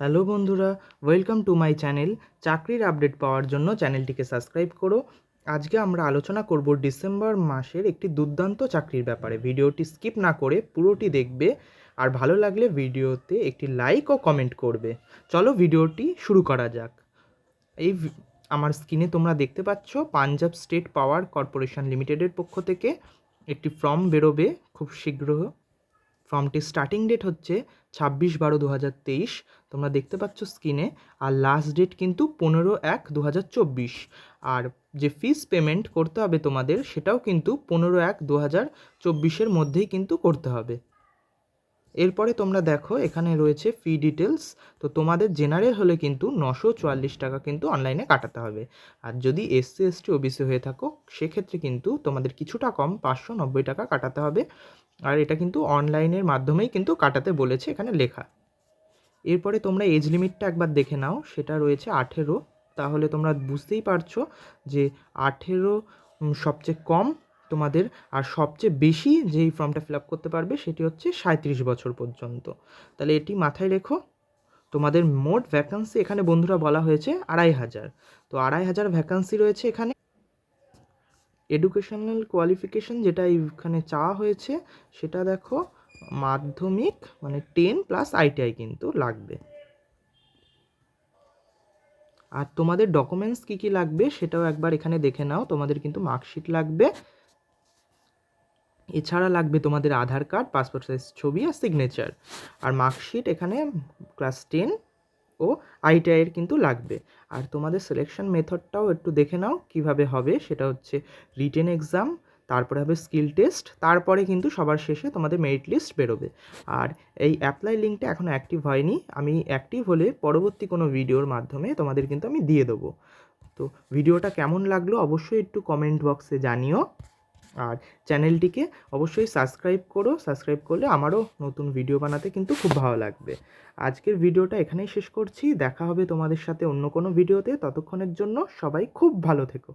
Hello বন্ধুরা welcome to my channel চাকরির update পাওয়ার জন্য চ্যানেলটিকে সাবস্ক্রাইব করো। আজকে আমরা আলোচনা করব ডিসেম্বর মাসের একটি দুর্দান্ত চাকরির ব্যাপারে। ভিডিওটি স্কিপ না করে পুরোটি দেখবে, আর ভালো লাগলে ভিডিওতে একটি লাইক ও কমেন্ট করবে। চলো ভিডিওটি শুরু করা যাক। এই আমার স্ক্রিনে তোমরা দেখতে পাচ্ছ পাঞ্জাব স্টেট পাওয়ার কর্পোরেশন লিমিটেডের পক্ষ থেকে একটি ফর্ম বেরোবে খুব শীঘ্র। ফর্মটির স্টার্টিং ডেট হচ্ছে ছাব্বিশ বারো দু হাজার তেইশ। তোমরা দেখতে পাচ্ছ স্ক্রিনে আর লাস্ট ডেট কিন্তু পনেরো এক দু হাজার চব্বিশ। আর যে ফিস পেমেন্ট করতে হবে তোমাদের, সেটাও কিন্তু পনেরো এক দু হাজার চব্বিশের মধ্যেই কিন্তু করতে হবে। এরপরে তোমরা দেখো, এখানে রয়েছে ফি ডিটেলস তো তোমাদের জেনারেল হলে কিন্তু নশো চুয়াল্লিশ টাকা কিন্তু অনলাইনে কাটাতে হবে। আর যদি এসসি এসটি ওবিসি হয়ে থাকো, সেক্ষেত্রে কিন্তু তোমাদের কিছুটা কম, পাঁচশো নব্বই টাকা কাটাতে হবে। আর এটা কিন্তু অনলাইনের মাধ্যমেই কিন্তু কাটাতে বলেছে এখানে লেখা। এরপরে তোমরা এজ লিমিটটা একবার দেখে নাও, সেটা রয়েছে আঠেরো। তাহলে তোমরা বুঝতেই পারছ যে আঠেরো সবচেয়ে কম তোমাদের, আর সবচেয়ে বেশি যেই ফর্মটা ফিল আপ করতে পারবে সেটি হচ্ছে সাঁত্রিশ বছর পর্যন্ত। তাহলে এটি মাথায় রেখো, তোমাদের মোট ভ্যাকান্সি এখানে বন্ধুরা বলা হয়েছে আড়াই হাজার। তো আড়াই হাজার ভ্যাকান্সি রয়েছে এখানে। এডুকেশনাল কোয়ালিফিকেশন যেটা এখানে চাওয়া হয়েছে, সেটা দেখো, মাধ্যমিক মানে টেন প্লাস আইটিআই কিন্তু লাগবে। আর তোমাদের ডকুমেন্টস কী কী লাগবে সেটাও একবার এখানে দেখে নাও, তোমাদের কিন্তু মার্কশিট লাগবে। এছাড়া লাগবে তোমাদের আধার কার্ড পাসপোর্ট সাইজ ছবি আর সিগনেচার আর মার্কশিট এখানে ক্লাস টেন ও আইটিআইয়ের কিন্তু লাগবে। আর তোমাদের সিলেকশন মেথডটাও একটু দেখে নাও, কীভাবে হবে, সেটা হচ্ছে রিটেন এক্সাম তারপরে হবে স্কিল টেস্ট তারপরে কিন্তু সবার শেষে তোমাদের মেরিট লিস্ট বেরোবে। আর এই অ্যাপ্লাই লিঙ্কটা এখনও অ্যাক্টিভ হয়নি, আমি অ্যাক্টিভ হলে পরবর্তী কোনো ভিডিওর মাধ্যমে তোমাদের কিন্তু আমি দিয়ে দেবো। তো ভিডিওটা কেমন লাগল অবশ্যই একটু কমেন্ট বক্সে জানিও। আর চ্যানেলটিকে অবশ্যই সাবস্ক্রাইব করো। সাবস্ক্রাইব করলে আমারও নতুন ভিডিও বানাতে কিন্তু খুব ভালো লাগবে। আজকের ভিডিওটা এখানেই শেষ করছি। দেখা হবে তোমাদের সাথে অন্য কোনো ভিডিওতে। ততক্ষণের জন্য সবাই খুব ভালো থেকো।